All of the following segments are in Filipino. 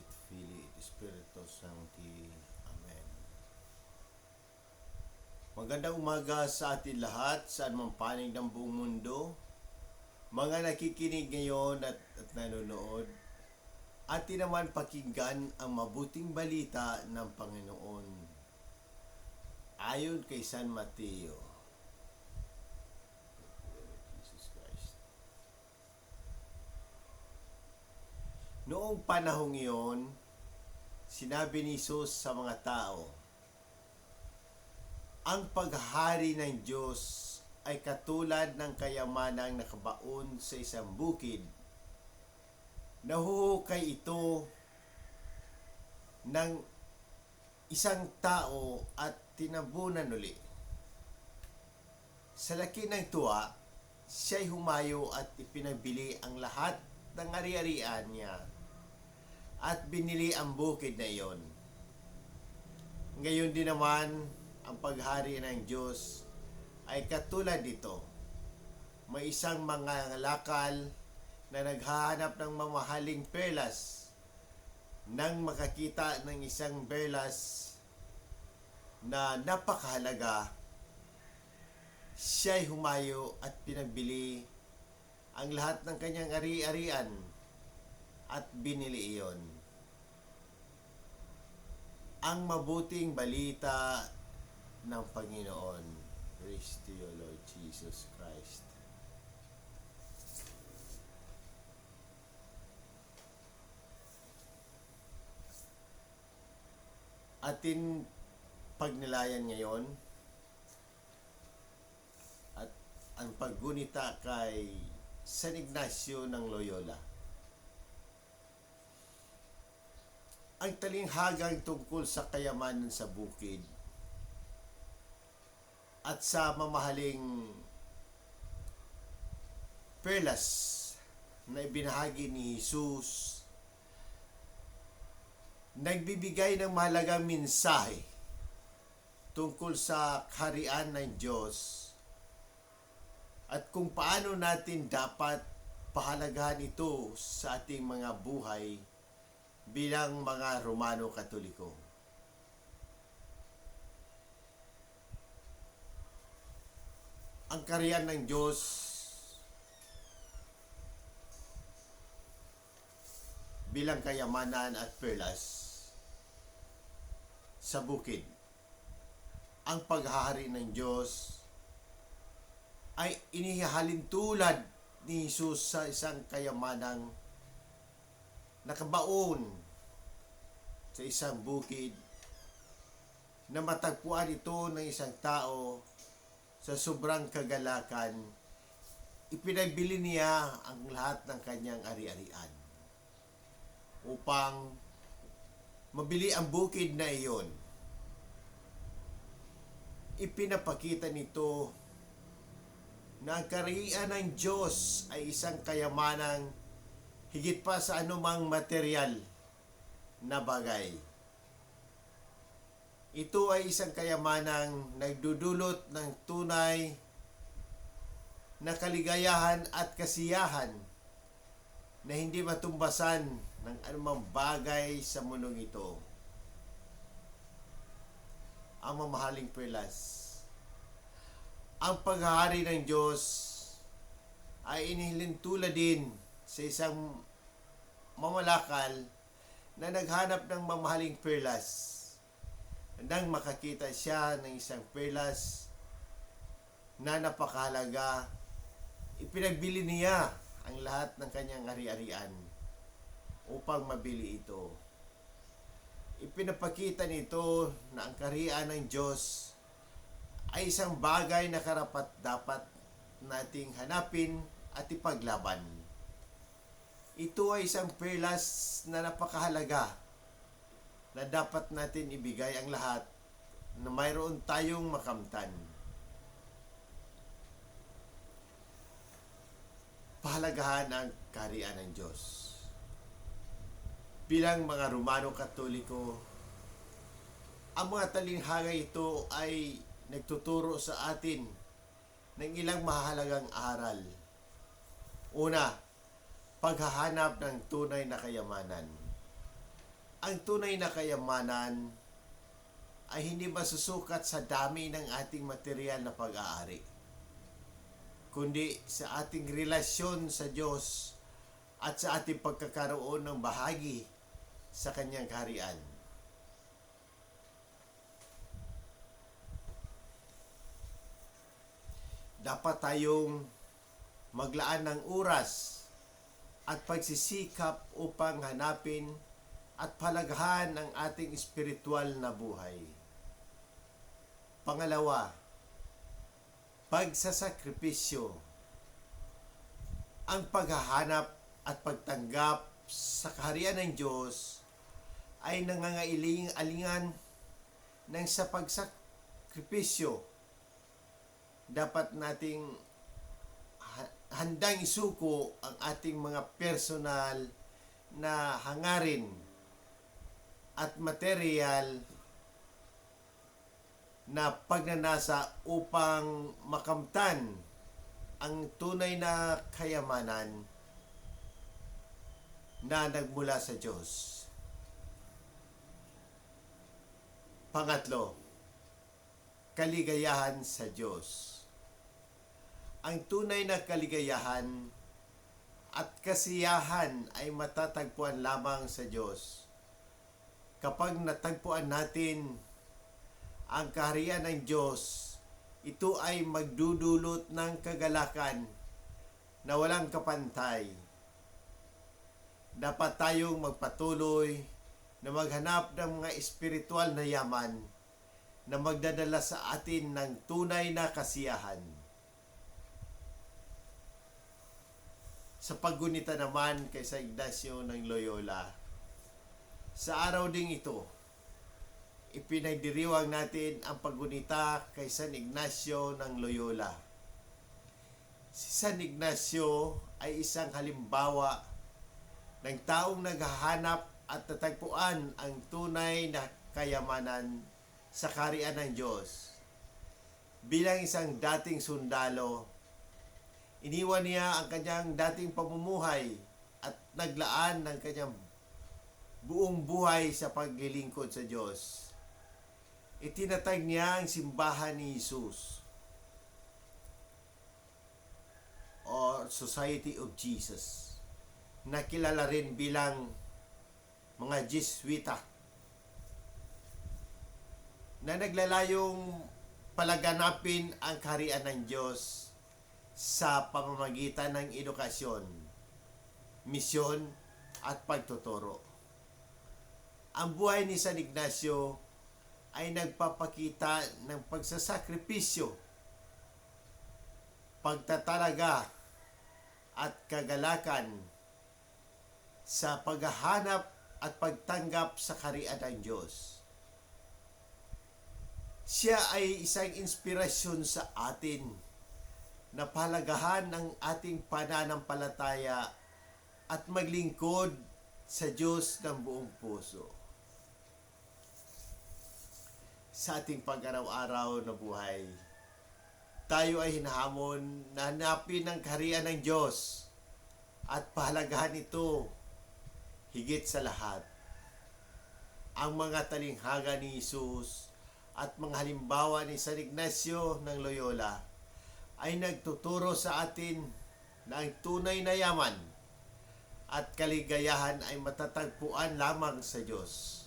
et Filii et Spiritus Sancti. Amen. Magandang umaga sa atin lahat, saan man panig ng buong mundo. Mga nakikinig ngayon at, at nanonood, atin naman pakinggan ang mabuting balita ng Panginoon. Ayon kay San Mateo. Jesus Christ. Noong panahong iyon, sinabi ni Jesus sa mga tao, ang paghari ng Diyos ay katulad ng kayamanang nakabaon sa isang bukid. Nahuhukay ito ng isang tao at tinabunan uli. Sa laki ng tuwa, siya'y humayo at ipinabili ang lahat ng ari-arian niya at binili ang bukid na iyon. Ngayon din naman, ang paghari ng Diyos ay katulad nito. May isang mga lakal na naghahanap ng mamahaling perlas nang makakita ng isang perlas na napakahalaga siya'y humayo at pinabili ang lahat ng kanyang ari-arian at binili iyon. Ang mabuting balita ng Panginoon. Praise to you, Lord Jesus Christ. Atin pagnilayan ngayon at ang paggunita kay San Ignacio ng Loyola. Ang talinghagang tungkol sa kayamanan sa bukid at sa mamahaling perlas na ibinahagi ni Jesus nagbibigay ng mahalagang mensahe tungkol sa kaharian ng Diyos at kung paano natin dapat pahalagahan ito sa ating mga buhay bilang mga Romano Katoliko. Ang kaharian ng Diyos bilang kayamanan at perlas sa bukid. Ang paghahari ng Diyos ay inihalin tulad ni Jesus sa isang kayamanang nakabaon sa isang bukid na matagpuan ito ng isang tao sa sobrang kagalakan ipinagbili niya ang lahat ng kanyang ari-arian upang mabili ang bukid na iyon. Ipinapakita nito na ang ng Diyos ay isang kayamanang higit pa sa anumang material na bagay. Ito ay isang kayamanang nagdudulot ng tunay na kaligayahan at kasiyahan na hindi matumbasan ng anumang bagay sa mundong ito. Ang mamahaling perlas. Ang paghahari ng Diyos ay inihilintula din sa isang mamalakal na naghanap ng mamahaling perlas. Nang makakita siya ng isang perlas na napakahalaga, ipinagbili niya ang lahat ng kanyang ari-arian upang mabili ito. Ipinapakita nito na ang kariyan ng Diyos ay isang bagay na karapat dapat nating hanapin at ipaglaban. Ito ay isang perlas na napakahalaga na dapat natin ibigay ang lahat na mayroon tayong makamtan. Pahalagahan ang kariyan ng Diyos. Bilang mga Romano Katoliko, ang mga talinhaga ito ay nagtuturo sa atin ng ilang mahalagang aral. Una, paghahanap ng tunay na kayamanan. ang tunay na kayamanan ay hindi masusukat sa dami ng ating material na pag-aari, kundi sa ating relasyon sa Diyos at sa ating pagkakaroon ng bahagi sa Kanyang kaharian. Dapat tayong maglaan ng oras at pagsisikap upang hanapin at palagahan ang ating espiritual na buhay. Pangalawa, pagsasakripisyo. Ang paghahanap at pagtanggap sa kaharian ng Diyos ay nangangailing alingan ng sa pagsakripisyo. Dapat nating handang isuko ang ating mga personal na hangarin at material na pagnanasa upang makamtan ang tunay na kayamanan na nagmula sa Diyos. Pangatlo, kaligayahan sa Diyos. Ang tunay na kaligayahan at kasiyahan ay matatagpuan lamang sa Diyos. Kapag natagpuan natin ang kaharian ng Diyos, ito ay magdudulot ng kagalakan na walang kapantay. Dapat tayong magpatuloy na maghanap ng mga espiritual na yaman na magdadala sa atin ng tunay na kasiyahan. Sa paggunita naman kay Sa Ignacio ng Loyola, sa araw ding ito, ipinagdiriwang natin ang paggunita kay San Ignacio ng Loyola. Si San Ignacio ay isang halimbawa ng taong naghahanap at natagpuan ang tunay na kayamanan sa karian ng Diyos. Bilang isang dating sundalo, iniwan niya ang kanyang dating pamumuhay at naglaan ng kanyang buong buhay sa paglilingkod sa Diyos. Itinatag niya ang simbahan ni Jesus or Society of Jesus na kilala rin bilang mga Jesuita na naglalayong palaganapin ang kaharian ng Diyos sa pamamagitan ng edukasyon, misyon at pagtuturo. Ang buhay ni San Ignacio ay nagpapakita ng pagsasakripisyo, pagtatalaga at kagalakan sa paghahanap at pagtanggap sa karian ng Diyos. Siya ay isang inspirasyon sa atin na palagahan ng ating pananampalataya at maglingkod sa Diyos ng buong puso sa ating pag-araw-araw na buhay. Tayo ay hinahamon na hanapin ang kaharian ng Diyos at pahalagahan ito higit sa lahat. Ang mga talinghaga ni Jesus at mga halimbawa ni San Ignacio ng Loyola ay nagtuturo sa atin na ang tunay na yaman at kaligayahan ay matatagpuan lamang sa Diyos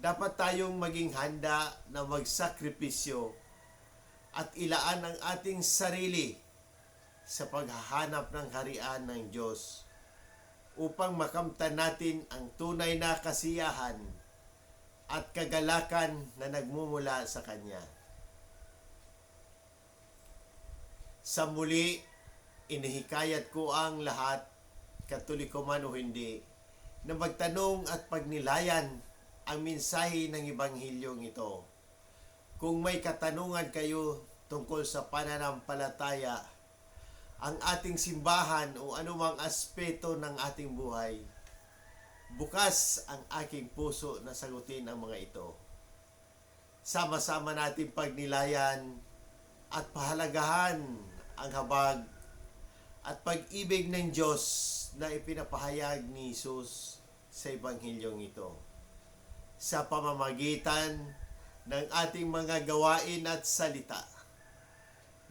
dapat tayong maging handa na magsakripisyo at ilaan ang ating sarili sa paghahanap ng harian ng Diyos upang makamtan natin ang tunay na kasiyahan at kagalakan na nagmumula sa Kanya. Sa muli, inihikayat ko ang lahat, katoliko man o hindi, na magtanong at pagnilayan ang mensahe ng Ebanghilyong ito. Kung may katanungan kayo tungkol sa pananampalataya, ang ating simbahan o anumang aspeto ng ating buhay, bukas ang aking puso na sagutin ang mga ito. Sama-sama natin pagnilayan at pahalagahan ang habag at pag-ibig ng Diyos na ipinapahayag ni Jesus sa Ebanghilyong ito. Sa pamamagitan ng ating mga gawain at salita.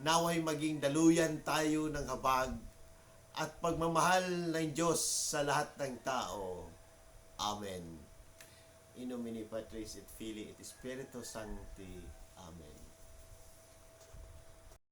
Naway maging daluyan tayo ng habag at pagmamahal ng Diyos sa lahat ng tao. Amen. In nomine Patris et Filii et Spiritus Sancti.